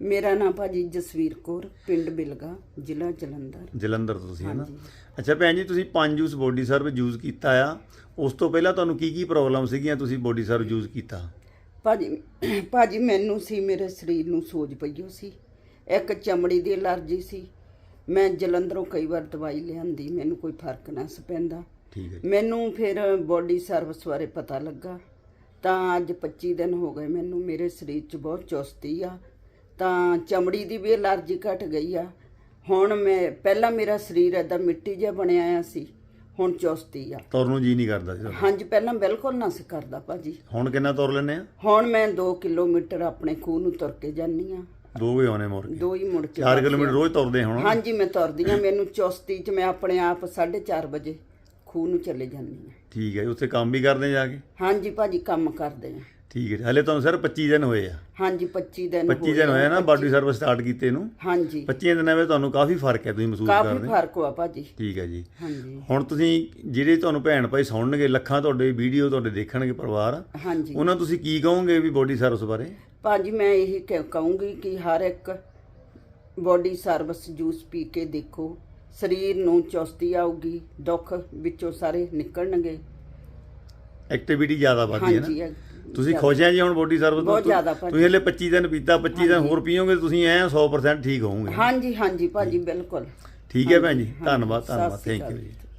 ਮੇਰਾ ਨਾਮ ਭਾਜੀ ਜਸਵੀਰ ਕੌਰ ਪਿੰਡ ਬਿਲਗਾ ਜ਼ਿਲ੍ਹਾ ਜਲੰਧਰ। ਜਲੰਧਰ ਤੋਂ ਤੁਸੀਂ ਹੈ ਨਾ। ਅੱਛਾ ਭੈਣ ਜੀ ਤੁਸੀਂ ਪੰਜ ਜੂਸ ਬੋਡੀ ਸਰਵ ਯੂਜ਼ ਕੀਤਾ ਆ। ਉਸ ਤੋਂ ਪਹਿਲਾਂ ਤੁਹਾਨੂੰ ਕੀ ਕੀ ਪ੍ਰੋਬਲਮ ਸੀਗੀਆਂ ਤੁਸੀਂ ਬੋਡੀ ਸਰਵ ਯੂਜ਼ ਕੀਤਾ? ਭਾਜੀ ਭਾਜੀ ਮੈਨੂੰ ਸੀ ਮੇਰੇ ਸਰੀਰ ਨੂੰ ਸੋਜ ਪਈ ਹੋ ਸੀ। ਇੱਕ ਚਮੜੀ ਦੀ ਅਲਰਜੀ ਸੀ। ਮੈਂ ਜਲੰਧਰੋਂ ਕਈ ਵਾਰ ਦਵਾਈ ਲਿਆਂਦੀ ਮੈਨੂੰ ਕੋਈ ਫ਼ਰਕ ਨਾ ਸੀ ਪੈਂਦਾ। ਠੀਕ ਹੈ ਜੀ। ਮੈਨੂੰ ਫਿਰ ਬੋਡੀ ਸਰਵਿਸ ਬਾਰੇ ਪਤਾ ਲੱਗਾ। ਤਾਂ ਅੱਜ 25 ਦਿਨ ਹੋ ਗਏ ਮੈਨੂੰ ਮੇਰੇ ਸਰੀਰ 'ਚ ਬਹੁਤ ਚੁਸਤੀ ਆ। ਤਾਂ ਚਮੜੀ ਦੀ ਵੀ ਅਲਰਜੀ ਘਟ ਗਈ ਆ। ਹੁਣ ਮੈਂ ਪਹਿਲਾਂ ਮੇਰਾ ਸਰੀਰ ਏਦਾਂ ਮਿੱਟੀ ਜਿਹਾ ਬਣਿਆ ਆ ਸੀ ਹੁਣ ਚੁਸਤੀ ਆ। ਤੁਰਨ ਨੂੰ ਜੀ ਨਹੀਂ ਕਰਦਾ ਸੀ ਤੁਹਾਡਾ। ਹਾਂਜੀ ਪਹਿਲਾਂ ਬਿਲਕੁਲ ਨਾ ਸੀ ਕਰਦਾ ਭਾਜੀ। ਹੁਣ ਕਿੰਨਾ ਤੁਰ ਲੈਂਦੇ ਆ? ਹੁਣ ਮੈਂ 2 ਕਿਲੋਮੀਟਰ ਆਪਣੇ ਖੂਹ ਨੂੰ ਤੁਰ ਕੇ ਜਾਂਦੀ ਆ। ਦੋ ਵਜੇ ਆਉਣੇ ਮੁੜ ਕੇ। ਦੋ ਹੀ ਮੁੜ ਕੇ 4 ਕਿਲੋਮੀਟਰ ਰੋਜ਼ ਤੁਰਦੇ ਹੁਣ। ਹਾਂਜੀ ਮੈਂ ਤੁਰਦੀ ਆ ਮੈਨੂੰ ਚੁਸਤੀ 'ਚ ਮੈਂ ਆਪਣੇ ਆਪ 4:30 ਵਜੇ ਖੂਹ ਨੂੰ ਚਲੇ ਜਾਂਦੀ ਆ। ਠੀਕ ਹੈ ਜੀ ਉੱਥੇ ਕੰਮ ਵੀ ਕਰਦੇ ਜਾ ਕੇ? ਹਾਂਜੀ ਭਾਜੀ ਕੰਮ ਕਰਦੇ ਆ। ਠੀਕ ਹੈ ਜੀ। ਹਲੇ ਤੁਹਾਨੂੰ ਸਿਰਫ 25 ਦਿਨ ਹੋਏ ਆ। ਹਾਂਜੀ 25 ਦਿਨ 25 ਦਿਨ ਹੋਏ ਆ ਨਾ ਬਾਡੀ ਸਰਵਿਸ ਸਟਾਰਟ ਕੀਤੇ ਨੂੰ। ਹਾਂਜੀ। 25 ਦਿਨਾਂ ਵਿੱਚ ਤੁਹਾਨੂੰ ਕਾਫੀ ਫ਼ਰਕ ਹੈ ਤੁਸੀਂ ਮਹਿਸੂਸ ਕਾਫੀ ਕਰਦੇ। ਫ਼ਰਕ ਹੋਆ ਭਾਜੀ। ਠੀਕ ਹੈ ਜੀ। ਹਾਂਜੀ। ਹੁਣ ਤੁਸੀਂ ਜਿਹੜੇ ਤੁਹਾਨੂੰ ਭੈਣ ਭਾਈ ਸੁਣਨਗੇ ਲੱਖਾਂ ਤੁਹਾਡੇ ਵੀਡੀਓ ਤੁਹਾਡੇ ਦੇਖਣਗੇ ਪਰਿਵਾਰ ਹਾਂਜੀ। ਉਹਨਾਂ ਨੂੰ ਤੁਸੀਂ ਕੀ ਕਹੋਗੇ ਵੀ ਬੋਡੀ ਸਰਵਿਸ ਬਾਰੇ? ਭਾਜੀ ਮੈਂ ਇਹੀ ਕਹਿ- ਕਹੂੰਗੀ ਕਿ ਹਰ ਇੱਕ ਬੋਡੀ ਸਰਵਿਸ ਜੂਸ ਪੀ ਕੇ ਦੇਖੋ। ਸਰੀਰ ਨੂੰ ਚੁਸਤੀ ਆਊਗੀ ਦੁੱਖ ਵਿੱਚੋਂ ਸਾਰੇ ਨਿਕਲਣਗੇ। ਐਕਟੀਵਿਟੀ ਜ਼ਿਆਦਾ ਵਧਦੀ ਹੈ ਨਾ। ਹਾਂਜੀ ਤੁਸੀਂ ਖੁਸ਼ ਹੈ ਜੀ ਹੁਣ ਬੋਡੀ ਸਰਵਿਸ ਬਹੁਤ ਜ਼ਿਆਦਾ ਭਾਜੀ। ਤੁਸੀਂ ਹਲੇ 25 ਦਿਨ ਪੀਤਾ 25 ਦਿਨ ਹੋਰ ਪੀਓਗੇ ਤੁਸੀਂ ਐ 100% ਠੀਕ ਹੋਵੋਗੇ। ਹਾਂਜੀ ਹਾਂਜੀ ਭਾਜੀ ਬਿਲਕੁਲ। ਠੀਕ ਹੈ ਭੈਣ ਜੀ ਧੰਨਵਾਦ ਸਤਿ ਧੰਨਵਾਦ ਸ਼੍ਰੀ ਥੈਂਕ ਯੂ ਅਕਾਲ। ਜੀ।